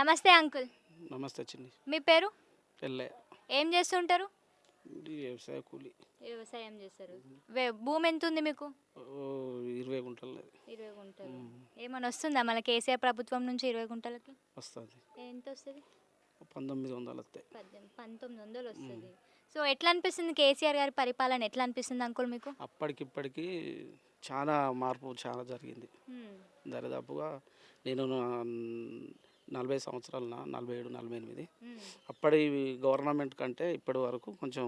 నమస్తే అంకుల్. నమస్తే చిన్ని. మీ పేరు? ఏం చేస్తుంటారు? వ్యవసాయ కూలి. వ్యవసాయం చేస్తారు. వే- భూమి ఎంత ఉంది మీకు? ఓ ఇరవై గుంటలు ఇరవై గుంటలు. ఏమైనా వస్తుందా మన కేసీఆర్ ప్రభుత్వం నుంచి ఇరవై గుంటలకి? వస్తుంది. ఎంత వస్తుంది పంతొమ్మిది వందలు వస్తాయి. పద్దెనిమిది పంతొమ్మిది వందలు వస్తుంది. సో ఎట్లా అనిపిస్తుంది కేసీఆర్ గారి పరిపాలన? ఎట్లా అనిపిస్తుంది అంకుల్ మీకు? అప్పటికిప్పటికి చాలా మార్పు చాలా జరిగింది. దరిదాపుగా నేను నా- నలభై సంవత్సరాలు నలభై ఏడు నలభై ఎనిమిది. అప్పటి గవర్నమెంట్ కంటే ఇప్పటి వరకు కొంచెం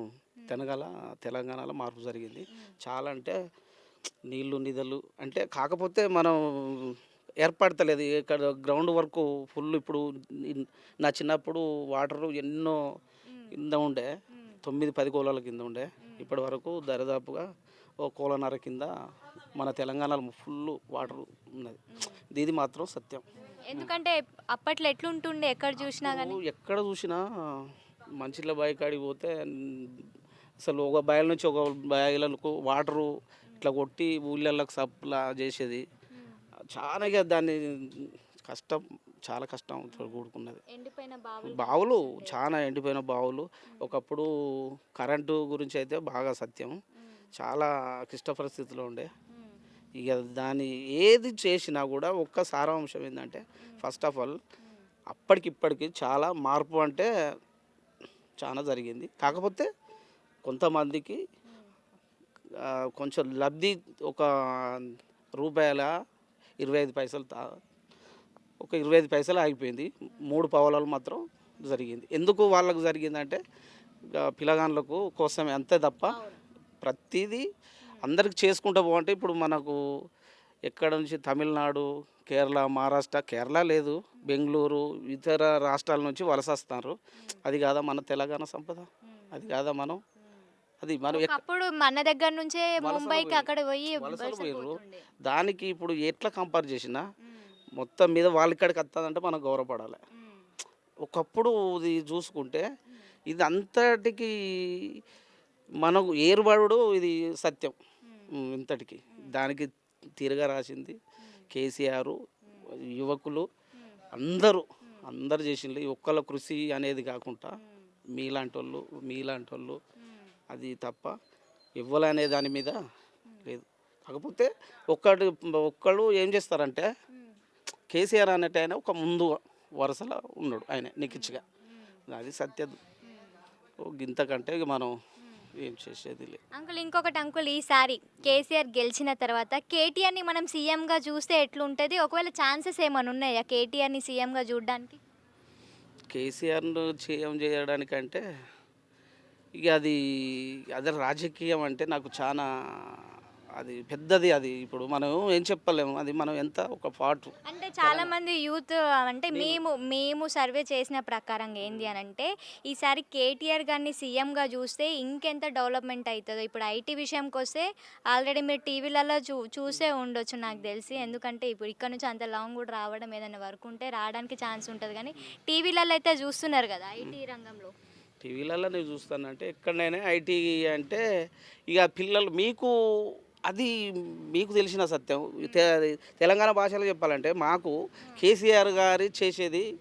తెలంగాణ తెలంగాణలో మార్పు జరిగింది. చాలా అంటే నీళ్ళు నిధులు అంటే కాకపోతే మనం ఏర్పడతలేదు. ఇక్కడ గ్రౌండ్ వర్క్ ఫుల్ ఇప్పుడు నా చిన్నప్పుడు వాటర్ ఎన్నో కింద ఉండే. తొమ్మిది పది కోలాల కింద ఉండే. ఇప్పటి వరకు దరిదాపుగా ఓ కోలన్నర కింద మన తెలంగాణలో ఫుల్ వాటర్ ఉన్నది. ఇది మాత్రం సత్యం. ఎందుకంటే అప్పట్లో ఎట్లుంటుండే ఎక్కడ చూసినా కానీ ఎక్కడ చూసినా మంచిల బావి కాడికి పోతే అసలు ఒక బాయిల నుంచి ఒక బాయిలకు వాటరు ఇట్లా కొట్టి ఊళ్ళకి సప్లా చేసేది. చాలా దాన్ని కష్టం చాలా కష్టం కూడుకున్నది. ఎండిపోయిన బావులు బావులు చాలా ఎండిపోయిన బావులు. ఒకప్పుడు కరెంటు గురించి అయితే బాగా సత్యం. చాలా క్లిష్ట పరిస్థితిలో ఉండే. ఇక దాన్ని ఏది చేసినా కూడా ఒక్క సారాంశం ఏంటంటే ఫస్ట్ ఆఫ్ ఆల్ అప్పటికిప్పటికి చాలా మార్పు అంటే చాలా జరిగింది. కాకపోతే కొంతమందికి కొంచెం లబ్ధి ఒక రూపాయల ఇరవై ఐదు పైసలు తా ఒక ఇరవై ఐదు పైసలు ఆగిపోయింది. మూడు పవలాలు మాత్రం జరిగింది. ఎందుకు వాళ్ళకు జరిగిందంటే ఇక పిల్లగాన్లకు కోసమే అంతే తప్ప ప్రతిదీ అందరికి చేసుకుంటూ పోవంటే ఇప్పుడు మనకు ఎక్కడ నుంచి తమిళనాడు కేరళ మహారాష్ట్ర కేరళ లేదు బెంగళూరు ఇతర రాష్ట్రాల నుంచి వలస వస్తున్నారు అది కాదా మన తెలంగాణ సంపద అది కాదా మనం అది మనం ఒకప్పుడు మన దగ్గర నుంచే ముంబైకి అక్కడ పోయి. పోతుండే. దానికి ఇప్పుడు ఎట్లా కంపేర్ చేసినా. మొత్తం మీద వాళ్ళ ఇక్కడికి వస్తుందంటే మనం గౌరవపడాలి. ఒకప్పుడు ఇది చూసుకుంటే ఇది అంతటికి మనకు ఏర్పడు ఇది సత్యం ఇంతటికి. దానికి తీరుగా రాసింది కేసీఆర్ యువకులు అందరూ అందరు చేసిండ్రు ఈ ఒక్కళ్ళ కృషి అనేది కాకుండా మీలాంటి వాళ్ళు మీలాంటి వాళ్ళు అది తప్ప ఇవ్వాలనే దాని మీద లేదు. కాకపోతే ఒక్కటి ఒక్కళ్ళు ఏం చేస్తారంటే కేసీఆర్ అనేట ఆయన ఒక ముందు వరుసలో ఉన్నాడు ఆయన నికిచ్చిగా అది సత్యం ఇంతకంటే గింతకంటే మనం ఏం చేసేది లేదు అంకుల్ ఇంకొకటి అంకుల్ ఈసారి కేసీఆర్ గెలిచిన తర్వాత కేటీఆర్ని మనం సీఎంగా చూస్తే ఎట్లుంటుంది? ఒకవేళ ఛాన్సెస్ ఏమైనా ఉన్నాయా కేటీఆర్ని సీఎంగా చూడడానికి? కేసీఆర్ను చేయం చేయడానికంటే ఇక అది అదే రాజకీయం అంటే నాకు చాలా అది పెద్దది అది ఇప్పుడు మనం ఏం చెప్పలేము. అది మనం ఎంత ఒక పాటు. అంటే చాలా మంది యూత్ అంటే మేము మేము సర్వే చేసిన ప్రకారంగా ఏంది అని అంటే ఈసారి కేటీఆర్ గారిని సీఎంగా చూస్తే ఇంకెంత డెవలప్మెంట్ అవుతుందో ఇప్పుడు ఐటీ విషయంకి వస్తే ఆల్రెడీ మీరు టీవీలలో చూ చూసే ఉండొచ్చు నాకు తెలిసి. ఎందుకంటే ఇప్పుడు ఇక్కడ నుంచి అంత లాంగ్ కూడా రావడం ఏదైనా వర్క్ ఉంటే రావడానికి ఛాన్స్ ఉంటుంది. కానీ టీవీలలో అయితే చూస్తున్నారు కదా ఐటీ రంగంలో. టీవీలలో నేను చూస్తానంటే ఎక్కడైనా ఐటీ అంటే ఇక పిల్లలు మీకు అది మీకు తెలిసిన సత్యం. తె- తెలంగాణ భాషలో చెప్పాలంటే మాకు కేసీఆర్ గారి చేసేది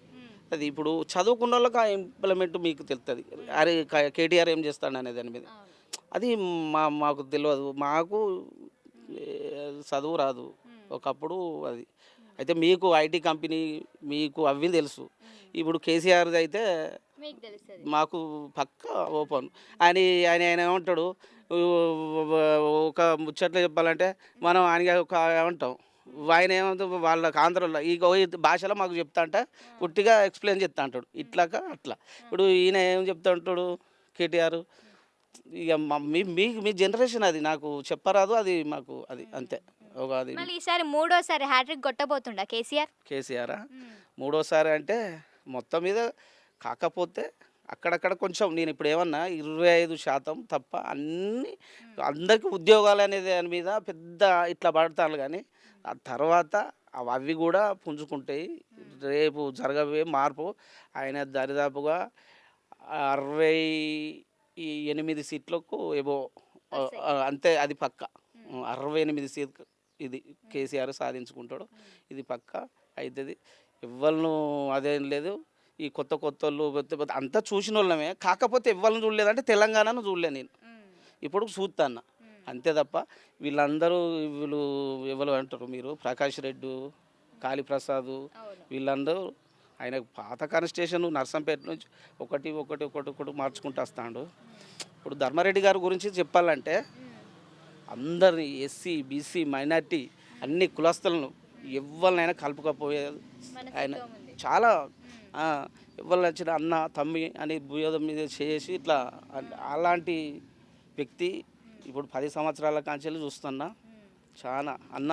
అది ఇప్పుడు చదువుకున్న వాళ్ళకి ఆ ఇంప్లిమెంట్ మీకు తెలుస్తుంది అరే కేటీఆర్ ఏం చేస్తాడు అనే దాని మీద. అది మా మాకు తెలియదు మాకు చదువు రాదు. ఒకప్పుడు అది. అయితే మీకు ఐటీ కంపెనీ మీకు అవి తెలుసు. ఇప్పుడు కేసీఆర్ది అయితే మీకు పక్క ఓపెన్. ఆయన ఆయన ఆయన ఏమంటాడు? ఒక ముచ్చట్లు చెప్పాలంటే మనం ఆయన ఒక ఏమంటాం? ఆయన ఏమంటాం వాళ్ళకి ఆంధ్రలో ఈ భాషలో మాకు చెప్తా అంటే పుట్టిగా ఎక్స్ప్లెయిన్ చెప్తా అంటాడు. ఇట్లాగా అట్లా. ఇప్పుడు ఈయన ఏం చెప్తా ఉంటాడు కేటీఆర్ ఇక మా- మీ మీ జనరేషన్ అది. నాకు చెప్పరాదు అది మాకు అది అంతే. ఒక అది ఈసారి మూడోసారి హ్యాట్రిక్ కొట్టబోతుండా కేసీఆర్? కేసీఆర్? మూడోసారి అంటే మొత్తం మీద కాకపోతే అక్కడక్కడ కొంచెం నేను ఇప్పుడు ఏమన్నా ఇరవై ఐదు శాతం తప్ప అన్ని అందరికీ ఉద్యోగాలు అనేది దాని మీద పెద్ద ఇట్లా పడతాను కానీ ఆ తర్వాత అవి అవి కూడా పుంజుకుంటాయి. రేపు జరగబోయే మార్పు ఆయన దరిదాపుగా అరవై ఎనిమిది సీట్లకు ఏవో అంతే. అది పక్క. అరవై ఎనిమిది సీట్ ఇది కేసీఆర్ సాధించుకుంటాడు. ఇది పక్క అవుతుంది ఎవరిను అదేం లేదు. ఈ కొత్త కొత్త వాళ్ళు అంతా చూసిన వాళ్ళమే కాకపోతే ఎవరిని చూడలేదంటే తెలంగాణను చూడలే నేను. ఇప్పుడు చూస్తాను అంతే తప్ప వీళ్ళందరూ వీళ్ళు ఎవరు అంటారు మీరు? ప్రకాష్ రెడ్డి కాళీప్రసాద్ వీళ్ళందరూ ఆయన పాత కాన్స్టేషన్ నర్సంపేట నుంచి ఒకటి ఒకటి ఒకటి ఒకటి మార్చుకుంటూ వస్తాడు. ఇప్పుడు ధర్మారెడ్డి గారి గురించి చెప్పాలంటే అందరిని ఎస్సీ బీసీ మైనార్టీ అన్ని కులస్తులను ఎవరినైనా కలుపుకపోయేది ఆయన చాలా ఎవరు వచ్చిన అన్న తమ్మి అని భూయోధం మీద చేసి ఇట్లా అలాంటి వ్యక్తి ఇప్పుడు పది సంవత్సరాల కాంచెలు చూస్తున్నా. చాలా అన్న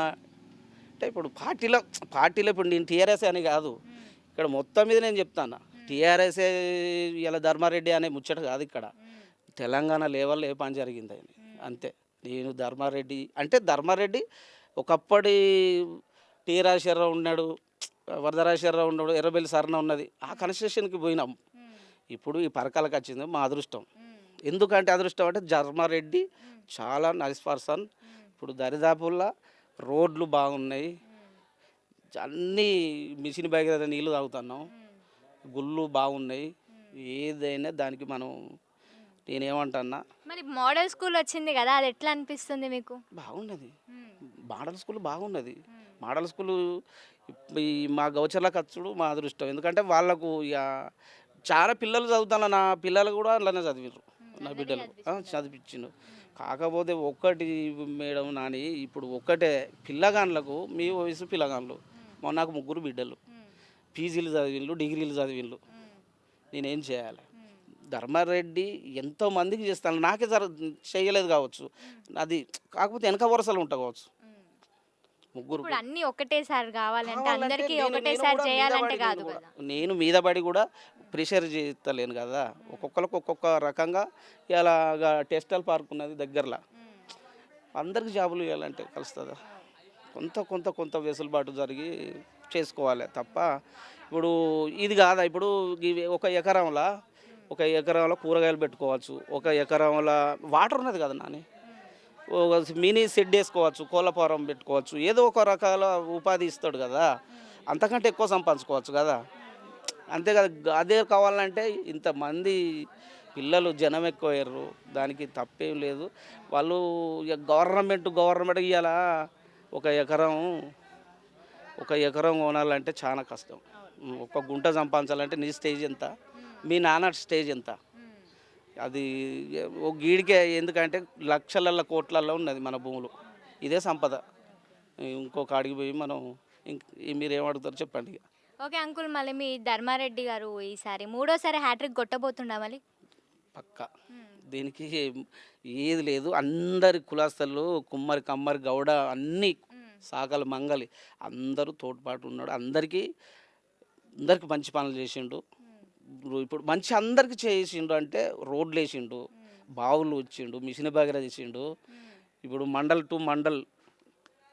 అంటే ఇప్పుడు పార్టీలో పార్టీలో ఇప్పుడు నేను టీఆర్ఎస్ అని కాదు. ఇక్కడ మొత్తం మీద నేను చెప్తాను టీఆర్ఎస్ ఇలా ధర్మారెడ్డి అనే ముచ్చట కాదు ఇక్కడ. తెలంగాణ లెవెల్లో ఏ పని జరిగింది అని. అంతే. నేను ధర్మారెడ్డి అంటే ధర్మారెడ్డి ఒకప్పటి టీ రాజశేఖరరావు ఉన్నాడు. వరదరాజశేఖరరావు ఉన్నాడు ఎర్రబెల్లి సరణ ఉన్నది ఆ కన్స్ట్రక్షన్కి పోయినాం. ఇప్పుడు ఈ పరకాలకు వచ్చింది మా అదృష్టం. ఎందుకంటే అదృష్టం అంటే ధర్మారెడ్డి చాలా నైస్ పర్సన్. ఇప్పుడు దరిదాపుల్లో రోడ్లు బాగున్నాయి. అన్నీ మిషన్ భగీరథ నీళ్ళు తాగుతున్నాం. గుళ్ళు బాగున్నాయి. ఏదైనా దానికి మనం నేనేమంటున్నా. మరి మోడల్ స్కూల్ వచ్చింది కదా అది ఎట్లా అనిపిస్తుంది మీకు? బాగున్నది. మోడల్ స్కూల్ బాగున్నది. మోడల్ స్కూల్ ఈ మా గౌచర్ల ఖర్చుడు మా అదృష్టం. ఎందుకంటే వాళ్ళకు ఇక చాలా పిల్లలు చదువుతాను నా పిల్లలు కూడా అందులోనే చదివారు నా బిడ్డలు. చదివించిండు కాకపోతే ఒక్కటి మేడం నాని ఇప్పుడు ఒక్కటే పిల్లగాన్లకు మీ వయసు పిల్లగాన్లు. మా నాకు ముగ్గురు బిడ్డలు. పీజీలు చదివిండ్లు డిగ్రీలు చదివిండ్లు. నేనేం చేయాలి? ధర్మారెడ్డి ఎంతో మందికి చేస్తాను నాకే జర చేయలేదు కావచ్చు. అది కాకపోతే వెనక వరుసలు ఉంటా కావచ్చు. ముగ్గురు ఇప్పుడు అన్ని ఒకటేసారి కావాలంటే కావాలంటే అందరికీ నేను- నేను ఒకటేసారి కూడా మీద చేయాలంటే పడి కాదు నేను కూడా- కదా. నేను మీద పడి కూడా ప్రెషర్ చేస్తలేను కదా. ఒక్కొక్కరికి ఒక్కొక్క రకంగా ఇలా టెస్టల్ పార్క్ ఉన్నది దగ్గరలో. అందరికి జాబులు ఇవ్వాలంటే కలుస్తుందా? కొంత కొంత కొంత వెసులుబాటు జరిగి చేసుకోవాలి తప్ప ఇప్పుడు ఇది కాదా? ఇప్పుడు ఇవి ఒక ఎకరంలో ఒక ఎకరంలో కూరగాయలు పెట్టుకోవచ్చు ఒక ఎకరంలో వాటర్ ఉన్నది కదా నాని? మినీ షెడ్ వేసుకోవచ్చు కోళ్ళ ఫారం పెట్టుకోవచ్చు ఏదో ఒక రకాల ఉపాధి ఇస్తాడు కదా. అంతకంటే ఎక్కువ సంపాదించుకోవచ్చు కదా. అంతే కదా అదే కావాలంటే ఇంతమంది పిల్లలు జనం ఎక్కువయ్యారు దానికి తప్పేం లేదు. వాళ్ళు ఇక గవర్నమెంట్ గవర్నమెంట్ ఇవ్వాలా ఒక ఎకరం ఒక ఎకరం కొనాలంటే చాలా కష్టం. ఒక గుంట సంపాదించాలంటే నీ స్టేజ్ ఎంత? మీ నాన్న స్టేజ్ ఎంత? అది ఒక గీడికే ఎందుకంటే లక్షల కోట్లల్లో ఉన్నది మన భూములు. ఇదే సంపద. ఇంకొక అడిగి పోయి మనం ఇంక మీరు ఏమడుగుతారు చెప్పండి ఇక. ఓకే అంకుల్ మళ్ళీ మీ ధర్మారెడ్డి గారు ఈసారి మూడోసారి హ్యాట్రిక్ కొట్టబోతుండా మళ్ళీ? పక్క. దీనికి ఏది లేదు. అందరి కులాస్తలు కుమ్మరి కమ్మరి గౌడ అన్ని సాకలు మంగలి. అందరూ తోడ్పాటు ఉన్నాడు. అందరికీ అందరికి మంచి పనులు చేసిండు. ఇప్పుడు మంచి అందరికి చేసిండు అంటే రోడ్లు వేసిండు బావులు వచ్చిండు మిషన్ భగీరథ చేసిండు ఇప్పుడు మండల్ టు మండల్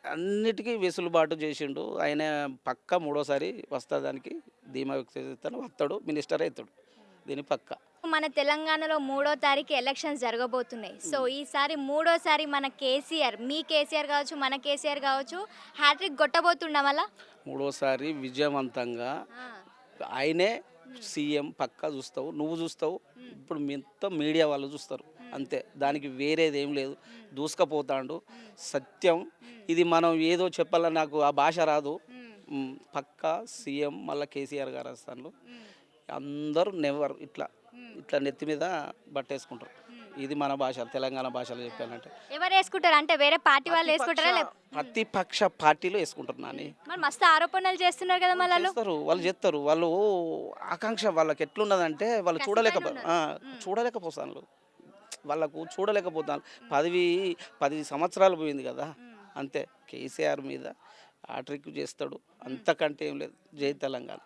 అన్నిటికీ వెసులుబాటు చేసిండు. ఆయన పక్క మూడోసారి వస్తాదానికి ధీమా వ్యక్తి చేస్తాను. వస్తాడు మినిస్టర్ అవుతాడు. దీని పక్క. మన తెలంగాణలో మూడో తారీఖు ఎలక్షన్స్ జరగబోతున్నాయి. సో ఈసారి మూడోసారి మన కేసీఆర్ మీ కేసీఆర్ కావచ్చు మన కేసీఆర్ కావచ్చు హ్యాట్రిక్ కొట్టబోతుండా మళ్ళా? మూడోసారి విజయవంతంగా ఆయనే సీఎం పక్కా చూస్తావు నువ్వు చూస్తావు. ఇప్పుడు మొత్తం మీడియా వాళ్ళు చూస్తారు. అంతే. దానికి వేరేది ఏం లేదు. దూసుకపోతాడు. సత్యం. ఇది మనం ఏదో చెప్పాలని నాకు ఆ భాష రాదు. పక్కా సీఎం మళ్ళీ కేసీఆర్ గారు వస్తాను అందరూ నెవర్ ఇట్లా. ఇట్లా నెత్తి మీద బట్టేసుకుంటారు. ఇది మన భాష తెలంగాణ భాషలో చెప్పానంటే. ఎవరు వేసుకుంటారు? అంటే వేరే పార్టీ వాళ్ళు వేసుకుంటారా ప్రతిపక్ష పార్టీలో వేసుకుంటారు నాని. మరి మస్తు ఆరోపణలు చేస్తున్నారు కదా మళ్ళీ వాళ్ళు. చేస్తారు వాళ్ళు చేస్తారు. వాళ్ళు ఆకాంక్ష వాళ్ళకి ఎట్లున్నదంటే వాళ్ళు చూడలేకపో ఆ, చూడలేకపోతాను వాళ్ళకు చూడలేకపోతాను పదవి పది సంవత్సరాలు పోయింది కదా. అంతే కేసీఆర్ మీద ఆ ట్రిక్ చేస్తాడు. అంతకంటే ఏం లేదు. జై తెలంగాణ.